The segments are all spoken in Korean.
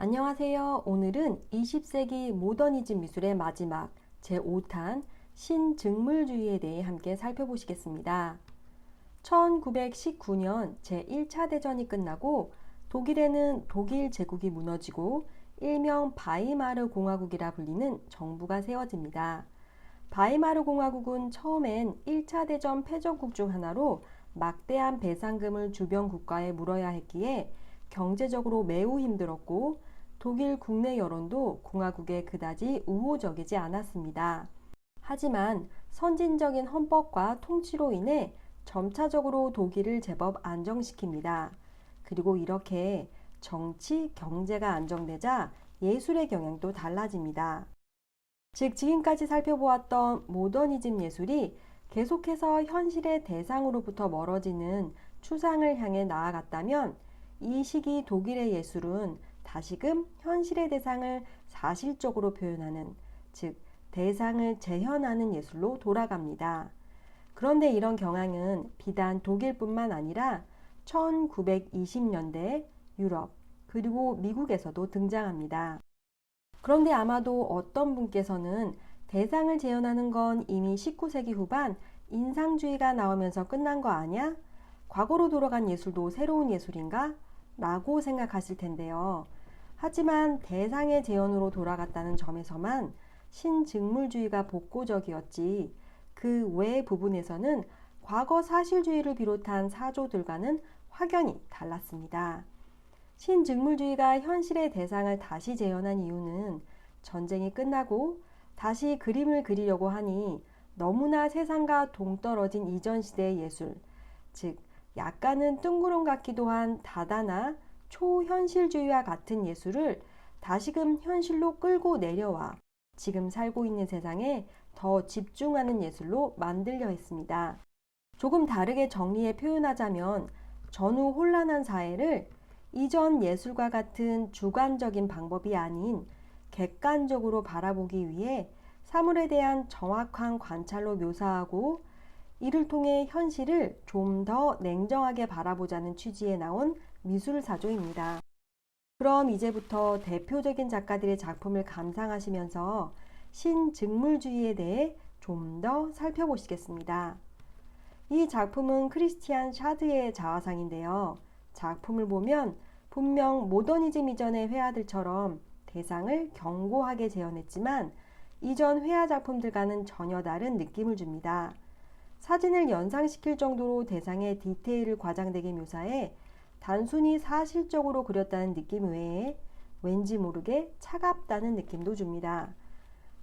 안녕하세요. 오늘은 20세기 모더니즘 미술의 마지막 제5탄 신증물주의에 대해 함께 살펴보시겠습니다. 1919년 제1차 대전이 끝나고 독일에는 독일 제국이 무너지고 일명 바이마르 공화국이라 불리는 정부가 세워집니다. 바이마르 공화국은 처음엔 1차 대전 패전국 중 하나로 막대한 배상금을 주변 국가에 물어야 했기에 경제적으로 매우 힘들었고 독일 국내 여론도 공화국에 그다지 우호적이지 않았습니다. 하지만 선진적인 헌법과 통치로 인해 점차적으로 독일을 제법 안정시킵니다. 그리고 이렇게 정치, 경제가 안정되자 예술의 경향도 달라집니다. 즉, 지금까지 살펴보았던 모더니즘 예술이 계속해서 현실의 대상으로부터 멀어지는 추상을 향해 나아갔다면 이 시기 독일의 예술은 다시금 현실의 대상을 사실적으로 표현하는, 즉, 대상을 재현하는 예술로 돌아갑니다. 그런데 이런 경향은 비단 독일뿐만 아니라 1920년대 유럽, 그리고 미국에서도 등장합니다. 그런데 아마도 어떤 분께서는 대상을 재현하는 건 이미 19세기 후반 인상주의가 나오면서 끝난 거 아니야? 과거로 돌아간 예술도 새로운 예술인가? 라고 생각하실 텐데요. 하지만 대상의 재현으로 돌아갔다는 점에서만 신증물주의가 복고적이었지 그 외 부분에서는 과거 사실주의를 비롯한 사조들과는 확연히 달랐습니다. 신증물주의가 현실의 대상을 다시 재현한 이유는 전쟁이 끝나고 다시 그림을 그리려고 하니 너무나 세상과 동떨어진 이전 시대의 예술, 즉 약간은 뜬구름 같기도 한 다다나 초현실주의와 같은 예술을 다시금 현실로 끌고 내려와 지금 살고 있는 세상에 더 집중하는 예술로 만들려 했습니다. 조금 다르게 정리해 표현하자면 전후 혼란한 사회를 이전 예술과 같은 주관적인 방법이 아닌 객관적으로 바라보기 위해 사물에 대한 정확한 관찰로 묘사하고 이를 통해 현실을 좀 더 냉정하게 바라보자는 취지에 나온 미술사조입니다. 그럼 이제부터 대표적인 작가들의 작품을 감상하시면서 신증물주의에 대해 좀 더 살펴보시겠습니다. 이 작품은 크리스티안 샤드의 자화상인데요. 작품을 보면 분명 모더니즘 이전의 회화들처럼 대상을 견고하게 재현했지만 이전 회화 작품들과는 전혀 다른 느낌을 줍니다. 사진을 연상시킬 정도로 대상의 디테일을 과장되게 묘사해 단순히 사실적으로 그렸다는 느낌 외에 왠지 모르게 차갑다는 느낌도 줍니다.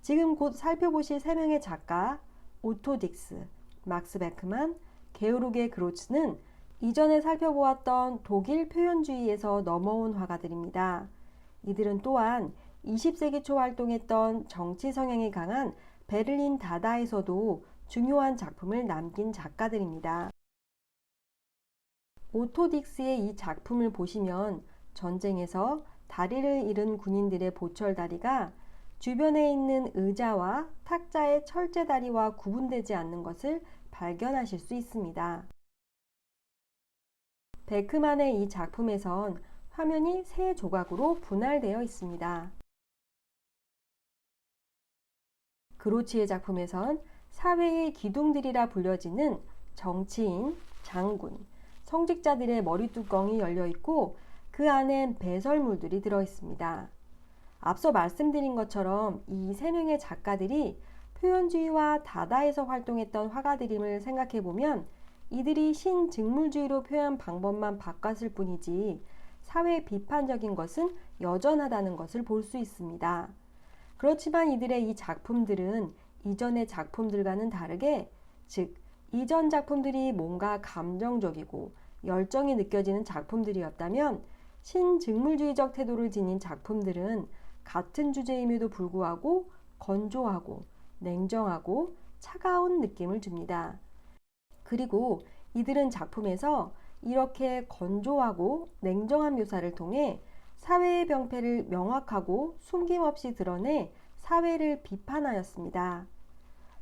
지금 곧 살펴보실 세 명의 작가 오토 딕스, 막스 베크만, 게오르게 그로츠는 이전에 살펴보았던 독일 표현주의에서 넘어온 화가들입니다. 이들은 또한 20세기 초 활동했던 정치 성향이 강한 베를린 다다에서도 중요한 작품을 남긴 작가들입니다. 오토딕스의 이 작품을 보시면 전쟁에서 다리를 잃은 군인들의 보철다리가 주변에 있는 의자와 탁자의 철제다리와 구분되지 않는 것을 발견하실 수 있습니다. 베크만의 이 작품에선 화면이 세 조각으로 분할되어 있습니다. 그로치의 작품에선 사회의 기둥들이라 불려지는 정치인, 장군, 성직자들의 머리 뚜껑이 열려 있고 그 안엔 배설물들이 들어 있습니다. 앞서 말씀드린 것처럼 이 세 명의 작가들이 표현주의와 다다에서 활동했던 화가들임을 생각해 보면 이들이 신직물주의로 표현 방법만 바꿨을 뿐이지 사회 비판적인 것은 여전하다는 것을 볼 수 있습니다. 그렇지만 이들의 이 작품들은 이전의 작품들과는 다르게, 즉, 이전 작품들이 뭔가 감정적이고 열정이 느껴지는 작품들이었다면 신직물주의적 태도를 지닌 작품들은 같은 주제임에도 불구하고 건조하고 냉정하고 차가운 느낌을 줍니다. 그리고 이들은 작품에서 이렇게 건조하고 냉정한 묘사를 통해 사회의 병폐를 명확하고 숨김없이 드러내 사회를 비판하였습니다.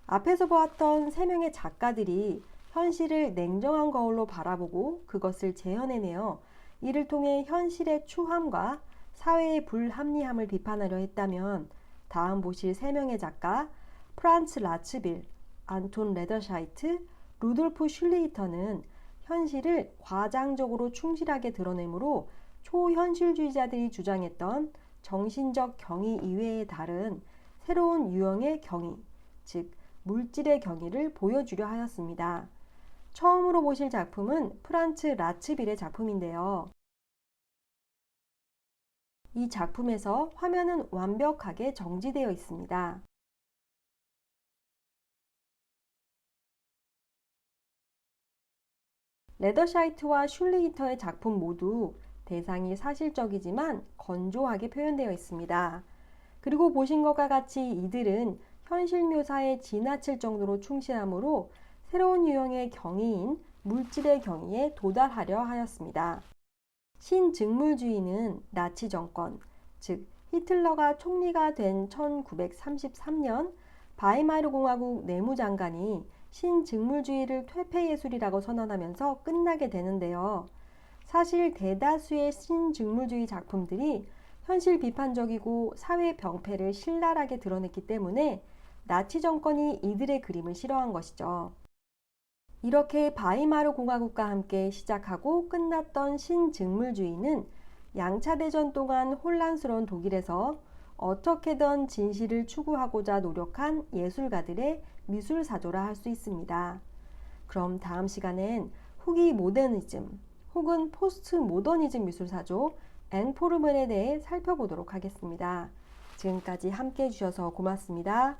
앞에서 보았던 세 명의 작가들이 현실을 냉정한 거울로 바라보고 그것을 재현해내어 이를 통해 현실의 추함과 사회의 불합리함을 비판하려 했다면 다음 보실 세 명의 작가 프란츠 라츠빌, 안톤 레더샤이트, 루돌프 슐레이터는 현실을 과장적으로 충실하게 드러내므로 초현실주의자들이 주장했던 정신적 경위 이외에 다른 새로운 유형의 경위, 즉 물질의 경위를 보여주려 하였습니다. 처음으로 보실 작품은 프란츠 라츠빌의 작품인데요. 이 작품에서 화면은 완벽하게 정지되어 있습니다. 레더샤이트와 슐레이터의 작품 모두 대상이 사실적이지만 건조하게 표현되어 있습니다. 그리고 보신 것과 같이 이들은 현실 묘사에 지나칠 정도로 충실함으로 새로운 유형의 경위인 물질의 경위에 도달하려 하였습니다. 신증물주의는 나치 정권, 즉 히틀러가 총리가 된 1933년 바이마르 공화국 내무장관이 신증물주의를 퇴폐예술이라고 선언하면서 끝나게 되는데요. 사실 대다수의 신증물주의 작품들이 현실 비판적이고 사회 병폐를 신랄하게 드러냈기 때문에 나치 정권이 이들의 그림을 싫어한 것이죠. 이렇게 바이마르 공화국과 함께 시작하고 끝났던 신증물주의는 양차 대전 동안 혼란스러운 독일에서 어떻게든 진실을 추구하고자 노력한 예술가들의 미술 사조라 할 수 있습니다. 그럼 다음 시간엔 후기 모더니즘 혹은 포스트 모더니즘 미술 사조 앵포르먼에 대해 살펴보도록 하겠습니다. 지금까지 함께 해주셔서 고맙습니다.